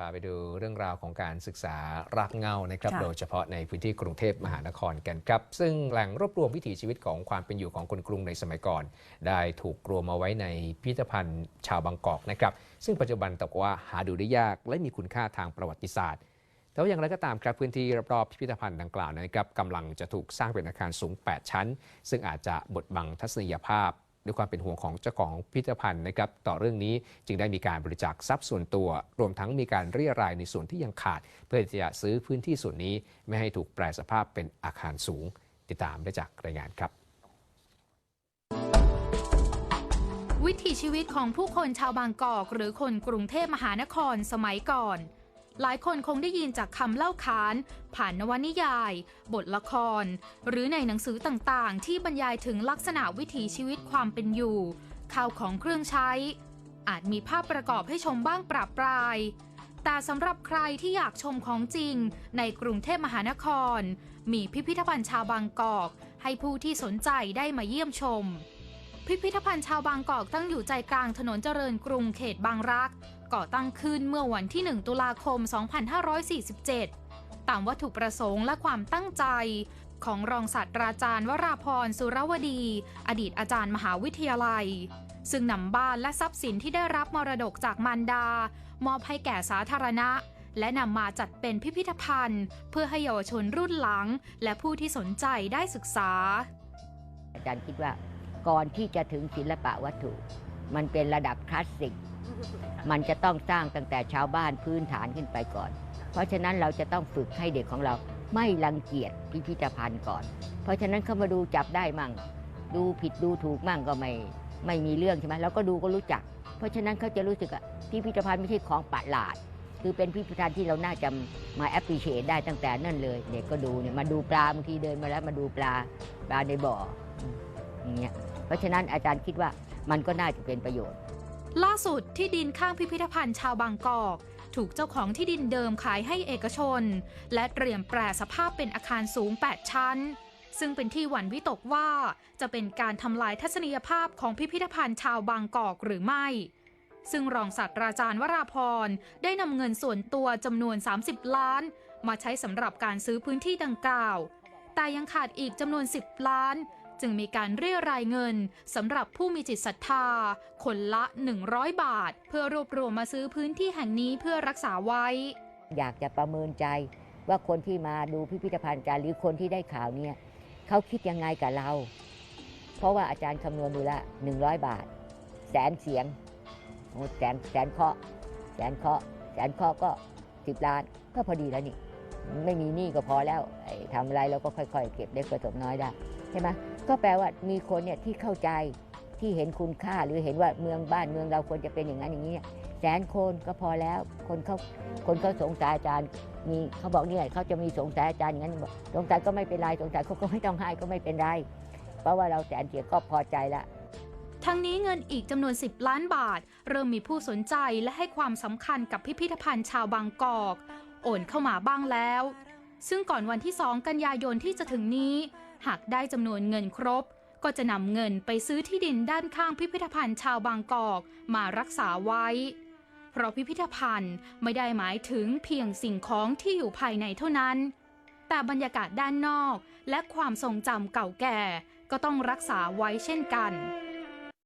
พาไปดูเรื่องราวของการศึกษารากเหง้านะครับค่ะโดยเฉพาะในพื้นที่กรุงเทพมหานครกันครับ ซึ่งแหล่งรวบรวมวิถีชีวิตของความเป็นอยู่ของคนกรุงในสมัยก่อน ได้ถูกรวมเอาไว้ในพิพิธภัณฑ์ชาวบางกอกนะครับ ซึ่งปัจจุบันตกว่าหาดูได้ยากและมีคุณค่าทางประวัติศาสตร์ แต่ว่าอย่างไรก็ตามครับพื้นที่รอบๆพิพิธภัณฑ์ดังกล่าวนะครับกำลังจะถูกสร้างเป็นอาคารสูง 8 ชั้น ซึ่งอาจจะบดบังทัศนียภาพ ด้วยความเป็นห่วงของเจ้าของพิพิธภัณฑ์นะครับต่อเรื่องนี้จึงได้มีการบริจาคทรัพย์ส่วนตัว รวมทั้งมีการเรียรายในส่วนที่ยังขาด เพื่อที่จะซื้อพื้นที่ส่วนนี้ ไม่ให้ถูกแปลสภาพเป็นอาคารสูง ติดตามได้จากรายงานครับวิถีชีวิตของผู้คนชาวบางกอกหรือคนกรุงเทพมหานครสมัยก่อน หลายคนคงได้ยินจากคำเล่าขาน ผ่านนวนิยาย บทละคร หรือในหนังสือต่างๆ ที่บรรยายถึงลักษณะวิถีชีวิตความเป็นอยู่ ข้าวของเครื่องใช้ อาจมีภาพประกอบให้ชมบ้างปราบปราย แต่สำหรับใครที่อยากชมของจริง ในกรุงเทพมหานคร มีพิพิธภัณฑ์ชาวบางกอก ให้ผู้ที่สนใจได้มาเยี่ยมชมพิพิธภัณฑ์ชาวบางกอกตั้งอยู่ใจกลางถนนเจริญกรุงเขตบางรัก ก่อตั้งขึ้นเมื่อวันที่ 1 ตุลาคม 2547 ตามวัตถุประสงค์และความตั้งใจ ของรองศาสตราจารย์วราพรสุรวดี อดีตอาจารย์มหาวิทยาลัย ซึ่งนำบ้านและทรัพย์สินที่ได้รับมรดกจากมารดา มอบให้แก่สาธารณะ และนำมาจัดเป็นพิพิธภัณฑ์ เพื่อให้เยาวชนรุ่นหลัง และผู้ที่สนใจได้ศึกษา อาจารย์คิดว่าก่อนที่จะถึงศิลปะวัตถุ มันเป็นระดับคลาสสิก มันจะต้องสร้างตั้งแต่ชาวบ้านพื้นฐานขึ้นไปก่อน เพราะฉะนั้นเราจะต้องฝึกให้เด็กของเราไม่รังเกียจพิพิธภัณฑ์ก่อน เพราะฉะนั้นเขามาดูจับได้มั่ง ดูผิดดูถูกมั่งก็ไม่ไม่มีเรื่องใช่ไหมเราก็ดูก็รู้จัก เพราะฉะนั้นเขาจะรู้สึกว่าพิพิธภัณฑ์ไม่ใช่ของประหลาด คือเป็นพิพิธภัณฑ์ที่เราน่าจะมาแอปพลิเคชได้ตั้งแต่นั่นเลยเด็กก็ดูเนี่ยมาดูปลาบางทีเดินมาแล้วมาดูปลาปลาในบ่ออย่างเงี้ยเพราะฉะนั้นอาจารย์คิดว่ามันก็น่าจะเป็นประโยชน์ ล่าสุดที่ดินข้างพิพิธภัณฑ์ชาวบางกอกถูกเจ้าของที่ดินเดิมขายให้เอกชน และเตรียมแปรสภาพเป็นอาคารสูง 8 ชั้น ซึ่งเป็นที่หวั่นวิตกว่า จะเป็นการทำลายทัศนียภาพของพิพิธภัณฑ์ชาวบางกอกหรือไม่ ซึ่งรองศาสตราจารย์วราพรได้นำเงินส่วนตัวจำนวน 30 ล้าน มาใช้สำหรับการซื้อพื้นที่ดังกล่าว แต่ยังขาดอีกจำนวน 10 ล้าน จึงมีการเรียรายเงินสำหรับผู้มีจิตศรัทธา คนละ 100 บาท เพื่อรวบรวมมาซื้อพื้นที่แห่งนี้เพื่อรักษาไว้ อยากจะประเมินใจว่าคนที่มาดูพิพิธภัณฑ์อารหรือคนที่ได้ข่าวเนี่ยเขาคิดยังไงกับเรา เพราะว่าอาจารย์คำนวณดูละ 100 บาท แสนเสียงโอ้แสนแสนเคาะแสนเคาะแสนเคาะก็ 10 ล้านก็พอดีแล้วนี่ ไม่มีหนี้ก็พอแล้วทำอะไรเราก็ค่อย ๆ เก็บได้กระสบน้อยได้ใช่ไหมก็แปลว่ามีคนเนี่ยที่เข้าใจที่เห็นคุณค่าหรือเห็นว่าเมืองบ้านเมืองเราควรจะเป็นอย่างนั้นอย่างนี้ แสนคนก็พอแล้วคนเขาคนเขาสงสัยอาจารย์มีเขาบอกเนี่ยเขาจะมีสงสัยอาจารย์อย่างนั้นบอกสงสัยก็ไม่เป็นไรสงสัยเขาก็ไม่ต้องให้ก็ไม่เป็นไร เพราะว่าเราแสนเสียก็พอใจละทั้งนี้เงินอีกจำนวน 10 ล้านบาท เริ่มมีผู้สนใจและให้ความสำคัญกับพิพิธภัณฑ์ชาวบางกอก โอนเข้ามาบ้างแล้ว ซึ่งก่อนวันที่ 2 กันยายนที่จะถึงนี้ หากได้จำนวนเงินครบ ก็จะนำเงินไปซื้อที่ดินด้านข้างพิพิธภัณฑ์ชาวบางกอกมารักษาไว้ เพราะพิพิธภัณฑ์ไม่ได้หมายถึงเพียงสิ่งของที่อยู่ภายในเท่านั้น แต่บรรยากาศด้านนอกและความทรงจำเก่าแก่ก็ต้องรักษาไว้เช่นกัน